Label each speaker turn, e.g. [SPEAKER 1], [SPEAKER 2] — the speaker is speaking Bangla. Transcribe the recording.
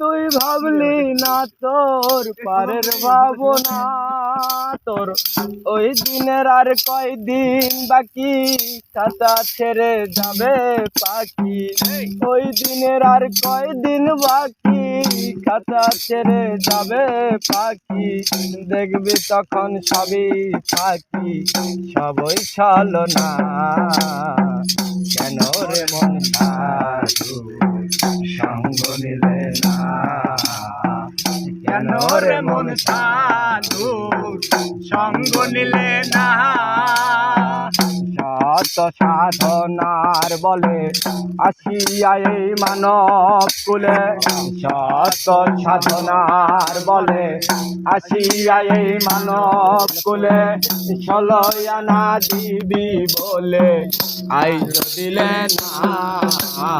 [SPEAKER 1] তুই ভাবলি না তোর পারের ভাবনা তোর ওই দিনের আর কয়দিন বাকি খাতা ছেড়ে যাবে পাখি। ওই দিনের আর কয়দিন বাকি খাতা ছেড়ে যাবে পাখি। দেখবি তখন সবই পাখি সবই ছলো না কেন রে মন সঙ্গ না
[SPEAKER 2] মন সঙ্গ নিলে না।
[SPEAKER 1] শত সাধনার বলে আসিয়া এই মানব কুলে। শত সাধনার বলে আসিয়া এই মানব কুলে। ষোলয়ানা দিবি বলে আইজ দিলে না।